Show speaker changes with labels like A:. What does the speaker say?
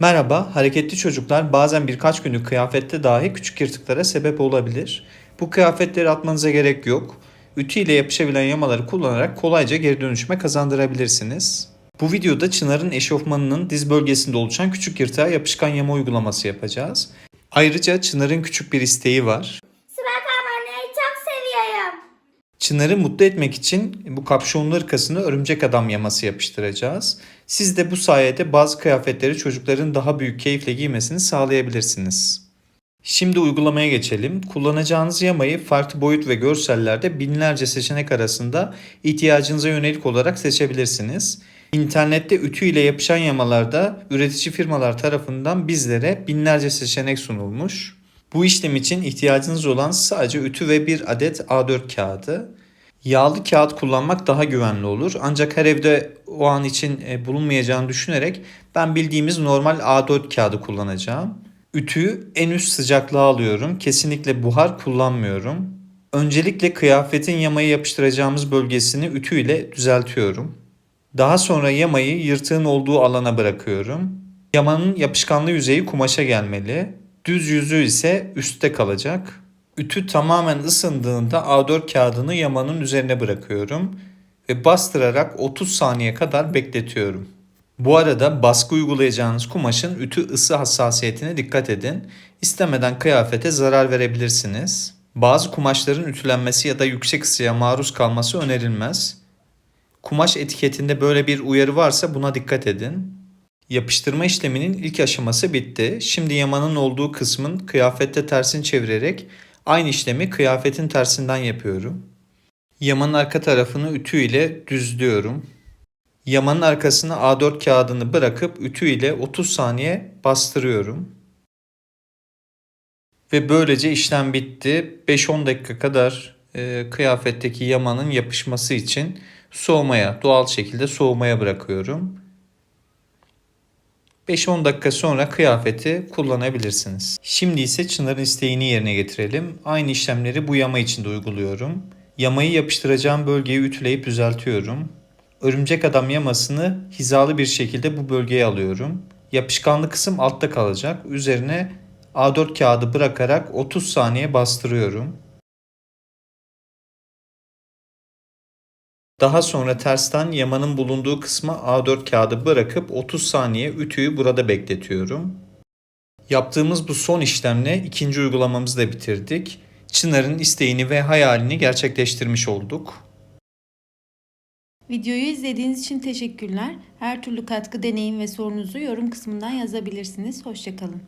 A: Merhaba, hareketli çocuklar bazen birkaç günlük kıyafette dahi küçük yırtıklara sebep olabilir. Bu kıyafetleri atmanıza gerek yok. Ütü ile yapışabilen yamaları kullanarak kolayca geri dönüşme kazandırabilirsiniz. Bu videoda Çınar'ın eşofmanının diz bölgesinde oluşan küçük yırtığa yapışkan yama uygulaması yapacağız. Ayrıca Çınar'ın küçük bir isteği var. Çınar'ı mutlu etmek için bu kapşonlu ırkasına örümcek adam yaması yapıştıracağız. Siz de bu sayede bazı kıyafetleri çocukların daha büyük keyifle giymesini sağlayabilirsiniz. Şimdi uygulamaya geçelim. Kullanacağınız yamayı farklı boyut ve görsellerde binlerce seçenek arasında ihtiyacınıza yönelik olarak seçebilirsiniz. İnternette ütü ile yapışan yamalarda üretici firmalar tarafından bizlere binlerce seçenek sunulmuş. Bu işlem için ihtiyacınız olan sadece ütü ve bir adet A4 kağıdı. Yağlı kağıt kullanmak daha güvenli olur. Ancak her evde o an için e, bulunmayacağını düşünerek ben bildiğimiz normal A4 kağıdı kullanacağım. Ütüyü en üst sıcaklığa alıyorum. Kesinlikle buhar kullanmıyorum. Öncelikle kıyafetin yamayı yapıştıracağımız bölgesini ütü ile düzeltiyorum. Daha sonra yamayı yırtığın olduğu alana bırakıyorum. Yamanın yapışkanlı yüzeyi kumaşa gelmeli. Düz yüzü ise üstte kalacak. Ütü tamamen ısındığında A4 kağıdını yamanın üzerine bırakıyorum ve bastırarak 30 saniye kadar bekletiyorum. Bu arada baskı uygulayacağınız kumaşın ütü ısı hassasiyetine dikkat edin. İstemeden kıyafete zarar verebilirsiniz. Bazı kumaşların ütülenmesi ya da yüksek ısıya maruz kalması önerilmez. Kumaş etiketinde böyle bir uyarı varsa buna dikkat edin. Yapıştırma işleminin ilk aşaması bitti. Şimdi yamanın olduğu kısmın kıyafette tersini çevirerek aynı işlemi kıyafetin tersinden yapıyorum. Yamanın arka tarafını ütü ile düzlüyorum. Yamanın arkasına A4 kağıdını bırakıp ütü ile 30 saniye bastırıyorum. Ve böylece işlem bitti. 5-10 dakika kadar e, kıyafetteki yamanın yapışması için soğumaya, doğal şekilde soğumaya bırakıyorum. 5-10 dakika sonra kıyafeti kullanabilirsiniz. Şimdi ise Çınar'ın isteğini yerine getirelim. Aynı işlemleri bu yama için de uyguluyorum. Yamayı yapıştıracağım bölgeyi ütüleyip düzeltiyorum. Örümcek adam yamasını hizalı bir şekilde bu bölgeye alıyorum. Yapışkanlı kısım altta kalacak. Üzerine A4 kağıdı bırakarak 30 saniye bastırıyorum. Daha sonra tersten yamanın bulunduğu kısma A4 kağıdı bırakıp 30 saniye ütüyü burada bekletiyorum. Yaptığımız bu son işlemle ikinci uygulamamızı da bitirdik. Çınar'ın isteğini ve hayalini gerçekleştirmiş olduk.
B: Videoyu izlediğiniz için teşekkürler. Her türlü katkı, deneyim ve sorunuzu yorum kısmından yazabilirsiniz. Hoşçakalın.